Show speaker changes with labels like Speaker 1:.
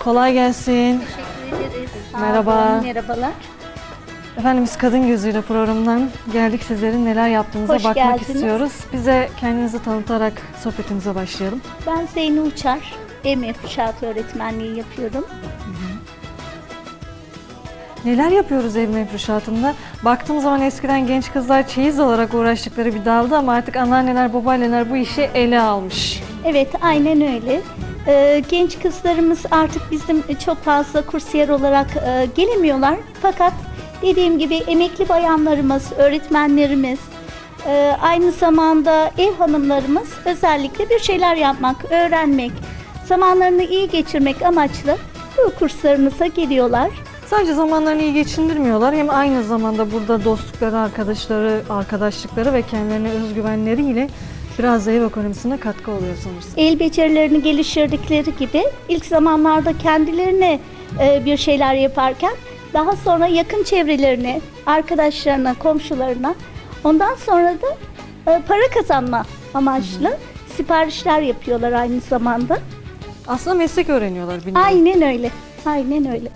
Speaker 1: Kolay gelsin.
Speaker 2: Teşekkür ederiz. Sağ
Speaker 1: Merhaba.
Speaker 2: olun, Merhabalar.
Speaker 1: Efendim biz Kadın Gözüyle programından geldik sizlerin neler yaptığınıza
Speaker 2: Hoş
Speaker 1: bakmak
Speaker 2: geldiniz.
Speaker 1: istiyoruz. Bize kendinizi tanıtarak sohbetimize başlayalım.
Speaker 2: Ben Zeyno Uçar. Emniyet Kuşatı öğretmenliği yapıyorum.
Speaker 1: Neler yapıyoruz ev mefruşatında? Baktığım zaman eskiden genç kızlar çeyiz olarak uğraştıkları bir daldı ama artık anneanneler, babaanneler bu işi ele almış.
Speaker 2: Evet, aynen öyle. Ee, genç kızlarımız artık bizim çok fazla kursiyer olarak e, gelemiyorlar. Fakat dediğim gibi emekli bayanlarımız, öğretmenlerimiz, e, aynı zamanda ev hanımlarımız özellikle bir şeyler yapmak, öğrenmek, zamanlarını iyi geçirmek amaçlı bu kurslarımıza geliyorlar.
Speaker 1: Sadece zamanlarını iyi geçindirmiyorlar hem aynı zamanda burada dostlukları, arkadaşları, arkadaşlıkları ve kendilerine özgüvenleriyle biraz da ev ekonomisine katkı oluyor sanırsam.
Speaker 2: el becerilerini geliştirdikleri gibi ilk zamanlarda kendilerine e, bir şeyler yaparken daha sonra yakın çevrelerine, arkadaşlarına, komşularına ondan sonra da e, para kazanma amaçlı siparişler yapıyorlar aynı zamanda.
Speaker 1: Aslında meslek öğreniyorlar nevi.
Speaker 2: Aynen öyle. Aynen öyle.